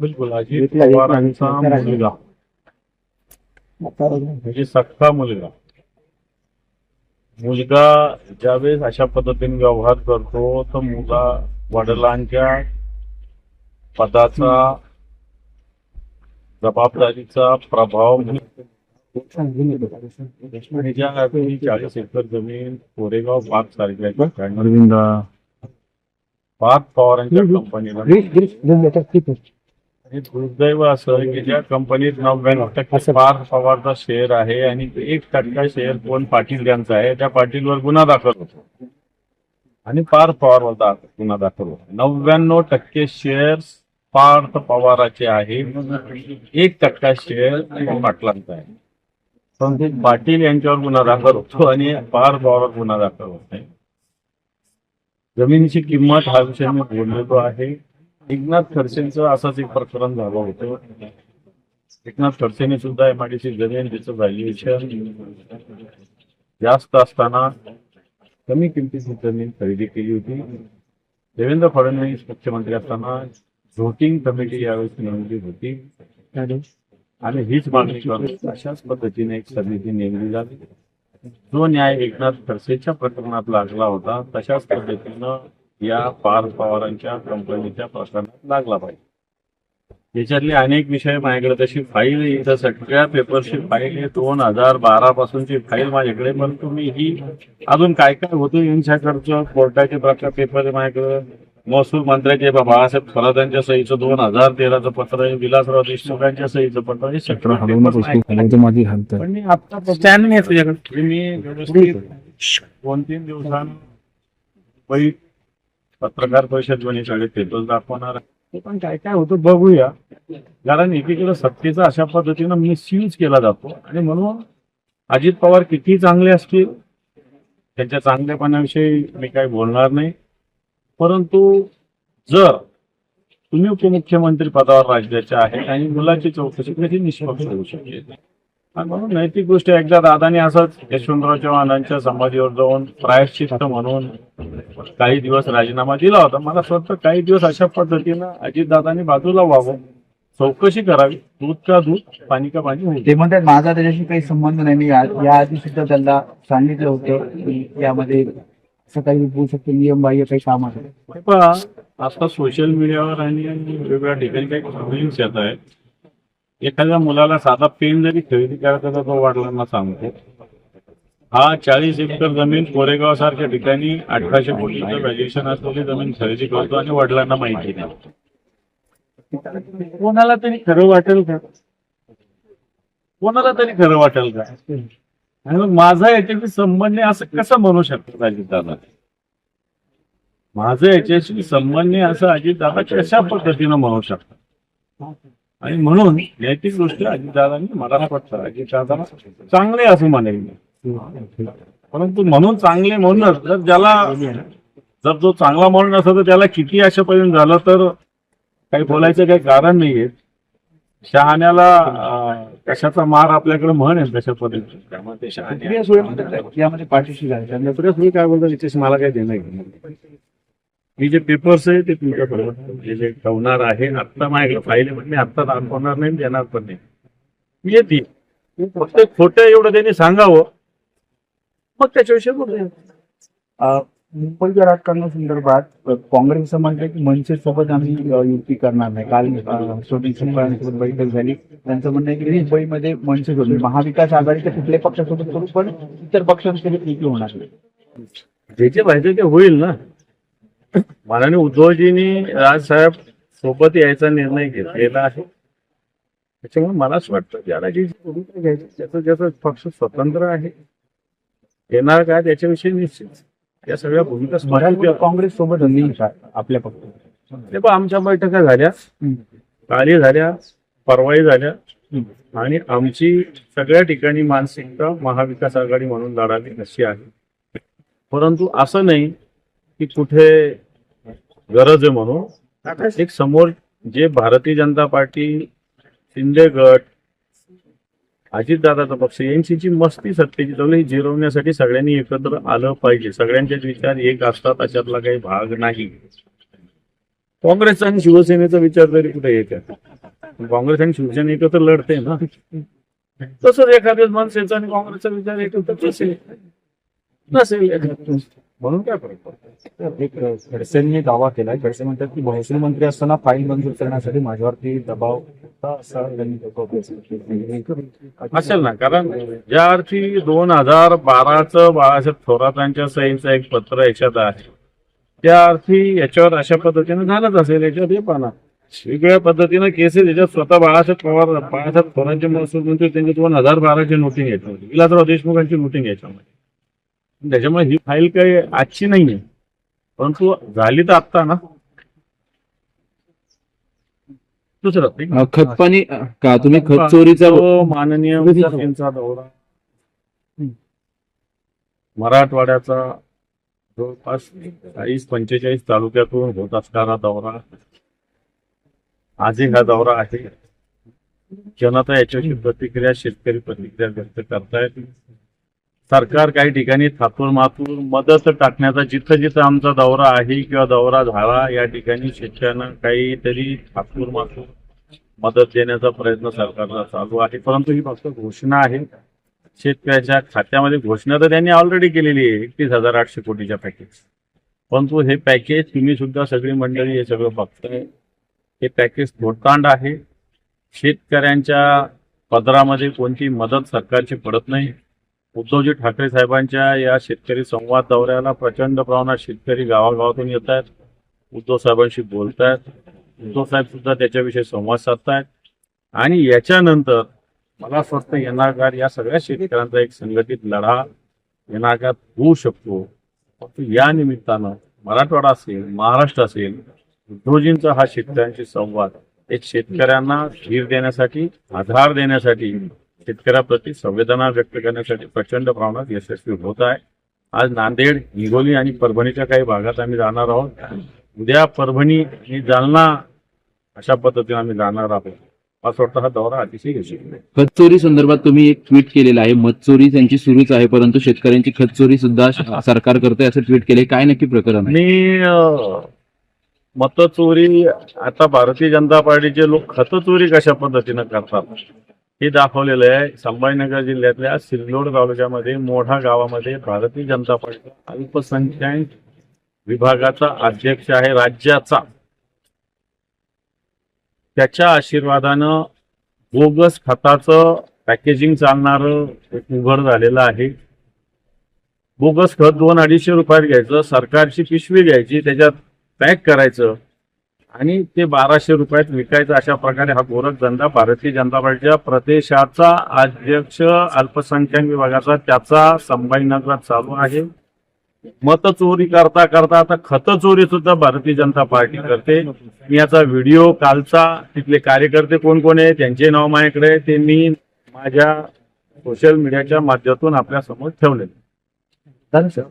बिलकुल अजित पवारांचा मुलगा. म्हणजे सख्खा मुलगा. मुलगा ज्यावेळेस अशा पद्धतीने व्यवहार करतो तर मुला वडिलांच्या पदाचा जबाबदारीचा प्रभाव चाळीस एकर जमीन कोरेगाव बाग सारख्या अरविंद पाच पवारांच्या कंपनीला. दुर्दैव असं की ज्या कंपनीत नव्याण्णव टक्के पार पवारचा शेअर आहे आणि एक टक्का शेअर कोण पाटील यांचा आहे त्या पाटीलवर गुन्हा दाखल होतो. आणि पार पवारवर दा- गुन्हा दाखल होतो. नव्याण्णव टक्के शेअर पार्थ पवाराचे आहे. एक टक्का शेअर पाटलांचा आहे. पाटील यांच्यावर गुन्हा दाखल होतो आणि पार पवारवर गुन्हा दाखल होत नाही. जमिनीची किंमत हा विषय मी बोललेलो आहे. एकनाथ खडसेंचं असंच एक प्रकरण झालं होतं. एकनाथ खडसेने सुद्धा एमआयडीसी जमीन त्याचं व्हॅल्युएशन जास्त असताना कमी किमतीची जमीन खरेदी केली होती. देवेंद्र फडणवीस मुख्यमंत्री असताना झोटिंग कमिटी यावेळेस नेमली होती. आणि हीच मागणी करून अशाच पद्धतीने एक समिती नेमली झाली जो न्याय एकनाथ खडसेच्या प्रकरणात लागला होता तशाच पद्धतीनं या पार पवारांच्या कंपनीच्या प्रकरणात लागला पाहिजे. याच्यातले अनेक विषय माझ्याकडे तशी फाईल इथं सगळ्या पेपरची फाईल आहे. दोन हजार बारा पासूनची फाईल माझ्याकडे परंतु मी ही अजून काय काय होतं यांच्याकडचं कोर्टाचे प्रकार पेपर आहे माझ्याकडे. महसूल मंत्र्याचे बा- बाळासाहेब थोरातांच्या सहीचं दोन हजार तेराचं पत्र आहे. विलासराव देशमुखांच्या सहीचं पत्र आहे. सतरा पण मी आता स्टँड नाही तुझ्याकडे. मी व्यवस्थित दोन तीन दिवसां मुंबई पत्रकार परिषद दोन्हीकडे पेपर दाखवणार आहे. ते पण काय काय होतं बघूया. कारण एकीकडे सत्तेचा अशा पद्धतीनं मिसयूज केला जातो. आणि म्हणून अजित पवार किती चांगले असतील त्यांच्या चांगलेपणाविषयी मी काही बोलणार नाही. परंतु जर तुम्ही उपमुख्यमंत्री पदावर राज्याचे आहेत आणि मुलाची चौकशी कधी निष्पक्ष होऊ शकेल आणि म्हणून नैतिक गोष्ट एकदा दादाने असंच यशवंतराव चव्हाणांच्या समाधीवर जाऊन प्रायश्चित्त म्हणून काही दिवस राजीनामा दिला होता. मला असं वाटतं काही दिवस अशा पद्धतीनं अजितदादांनी बाजूला व्हावं. चौकशी करावी. दूध का दूध पाणी का पाणी ते म्हणतात माझा त्याच्याशी काही संबंध नाही. मी या या आधी सुद्धा त्यांना सांगितलं होतं. यामध्ये असं काही होऊ शकतं नियम बाह्य काही काम आहे. आता सोशल मीडियावर आणि वेगवेगळ्या ठिकाणी काही येत आहेत. एखाद्या मुलाला साधा पेन जरी खरेदी करायचा तर तो वडिलांना सांगतो. हा चाळीस एकर जमीन कोरेगाव सारख्या ठिकाणी अठराशे कोटीचं व्हॅल्युएशन असलेली जमीन खरेदी करतो आणि वडिलांना माहिती नाही कोणाला तरी खरं वाटेल का? कोणाला तरी खरं वाटेल का? आणि मग माझा याच्याशी संबंध असं कसं म्हणू शकतो अजितदादा? माझं याच्याशी संबंध आहे असं अजितदादा कशा पद्धतीनं म्हणू शकतात? आणि म्हणून नैतिक गोष्ट अजितदादांनी मला वाटतं अजितदादा चांगले असं म्हणेल परंतु म्हणून चांगले म्हणूनच जर ज्याला जर जो चांगला म्हणून असं तर त्याला किती अशापर्यंत झालं तर काही बोलायचं काही कारण नाहीये. शहाण्याला कशाचा मार आपल्याकडे म्हण आहे तशा पद्धतीने. सुळे म्हणतात यामध्ये पाठीशी काय बोलतो याच्याशी मला काही देणं घेणं. मी जे पेपर्स आहे ते तुमच्याकडे जे ठेवणार आहे आत्ता माझ्याकडे फाईल पण मी आत्ता दाखवणार नाही देणार पण नाही. मी येते. फक्त खोटं एवढं त्यांनी सांगावं. मग त्याच्याविषयी बोलूया. मुंबईच्या राजकारणासंदर्भात संदर्भात काँग्रेस असं म्हणतं की मनसे सोबत आम्ही युती करणार नाही. काल अं, बैठक झाली. त्यांचं म्हणणं आहे की मुंबईमध्ये मनसे होते म्हणजे महाविकास आघाडीच्या कुठल्या पक्षासोबत करू पण इतर पक्षांसोबत युती होणार नाही. जे जे पाहिजे ते होईल ना. माननीय उद्धवजींनी राजसाहेब सोबत यायचा निर्णय घेतलेला आहे. त्याच्यामुळे मला असं वाटतं ज्याला जे घ्यायचं घ्यायची त्याचं ज्याचं पक्ष स्वतंत्र आहे येणार काय त्याच्याविषयी निश्चित. या सगळ्या भूमिका स्पष्ट काँग्रेस सोबत आपल्या पक्षात ते पण आमच्या बैठका झाल्या. काली झाल्या परवाई झाल्या. आणि आमची सगळ्या ठिकाणी मानसिकता महाविकास आघाडी म्हणून लढावी अशी आहे. परंतु असं नाही की कुठे गरज आहे म्हणून. एक समोर जे भारतीय जनता पार्टी शिंदे गट अजितदादाचा पक्ष यांची मस्ती सत्तेची चालू ही जिरवण्यासाठी सगळ्यांनी एकत्र आलं पाहिजे. सगळ्यांचेच विचार एक असतात अशातला काही भाग नाही. काँग्रेस आणि शिवसेनेचा विचार तरी कुठे येत? आहे काँग्रेस आणि शिवसेना एकत्र लढते ना. तसंच एखाद्या मनसेचा आणि काँग्रेसचा विचार एकत्र नसेल नसेल एखाद्या. म्हणून काय फरक पडतो एक खडसेंनी दावा केलाय. खडसे म्हणतात की महसूल मंत्री असताना फाईल मंजूर करण्यासाठी माझ्यावरती दबाव होता असा असेल ना कारण ज्या अर्थी दोन हजार बाराचं बाळासाहेब थोरातांच्या सहीचं एक पत्र याच्यात आहे. त्या अर्थी याच्यावर अशा पद्धतीने झालंच असेल याच्यात हे पाना वेगवेगळ्या पद्धतीनं केसेस याच्यात स्वतः बाळासाहेब पवार बाळासाहेब थोरांचे महसूल मंत्री त्यांची दोन हजार बाराची नोटिंग याच्यामध्ये विलासराव देशमुखांची नोटिंग याच्यामध्ये. त्याच्यामुळे ही फाईल काही आजची नाहीये. परंतु झाली तर आत्ता ना. दुसरं खतपाणी का तुम्ही खत चोरीचा तो माननीय यांचा दौरा. मराठवाड्याचा जवळपास चाळीस पंचेचाळीस तालुक्यातून होत असणारा दौरा. आजही हा दौरा आहे. जनता याच्याशी प्रतिक्रिया शेतकरी प्रतिक्रिया व्यक्त करतायत. सरकार काही ठिकाणी थातूर मातूर मदत टाकण्याचा जिथं जिथं आमचा दौरा आहे किंवा दौरा झाला या ठिकाणी शेतकऱ्यांना काहीतरी थातूर मातूर मदत देण्याचा प्रयत्न सरकारचा चालू आहे. परंतु ही फक्त घोषणा आहे. शेतकऱ्याच्या खात्यामध्ये घोषणा तर त्यांनी ऑलरेडी केलेली आहे एकतीस हजार आठशे कोटीच्या पॅकेज परंतु हे पॅकेज तुम्ही सुद्धा सगळी मंडळी हे सगळं बघताय. हे पॅकेज थोडतांड आहे. शेतकऱ्यांच्या पदरामध्ये कोणती मदत सरकारची पडत नाही. उद्धवजी ठाकरे साहेबांच्या या शेतकरी संवाद दौऱ्याला प्रचंड प्रमाणात शेतकरी गावागावातून येत आहेत उद्धव साहेबांशी बोलतायत. उद्धव साहेब सुद्धा त्याच्याविषयी संवाद साधतायत. आणि याच्यानंतर मला असं वाटतं येणार या सगळ्या शेतकऱ्यांचा एक संघटित लढा येणार होऊ शकतो. फक्त या निमित्तानं मराठवाडा असेल महाराष्ट्र असेल उद्धवजींचा हा शेतकऱ्यांशी संवाद एक शेतकऱ्यांना धीर देण्यासाठी आधार देण्यासाठी शेतकऱ्याप्रती संवेदना व्यक्त करण्यासाठी प्रचंड प्रमाणात यशस्वी होत आहे. आज नांदेड हिंगोली आणि परभणीच्या काही भागात आम्ही जाणार आहोत. उद्या परभणी आणि जालना अशा पद्धतीने आम्ही जाणार आहोत. असं वाटतं हा दौरा अतिशय यशस्वी आहे. खत चोरी संदर्भात तुम्ही एक ट्विट केलेलं आहे. मत चोरी त्यांची सुरूच आहे परंतु शेतकऱ्यांची खत चोरी सुद्धा सरकार करतोय असं ट्विट केले काय नक्की प्रकरण मी मतचोरी आता भारतीय जनता पार्टीचे लोक खतचोरी कशा पद्धतीनं करतात? हे दाखवलेलं आहे संभाजीनगर जिल्ह्यातल्या सिल्लोड तालुक्यामध्ये मोठा गावामध्ये भारतीय जनता पार्टीचा अल्पसंख्याक विभागाचा अध्यक्ष आहे राज्याचा. त्याच्या आशीर्वादानं बोगस खताचं पॅकेजिंग चालणार एक उघड झालेलं आहे. बोगस खत दोन अडीचशे रुपयात घ्यायचं सरकारची पिशवी घ्यायची त्याच्यात पॅक करायचं. आणि ते बाराशे रुपयात विकायचं अशा प्रकारे हा गोरख धंदा भारतीय जनता पार्टीच्या प्रदेशाचा अध्यक्ष अल्पसंख्याक विभागाचा त्याचा संभाजीनगरात चालू आहे. मत चोरी करता करता आता खत चोरी सुद्धा भारतीय जनता पार्टी करते. मी याचा व्हिडिओ कालचा तिथले कार्यकर्ते कोण कोण आहे त्यांचे नाव माझ्याकडे ते मी माझ्या सोशल मीडियाच्या माध्यमातून आपल्यासमोर ठेवले झालं सर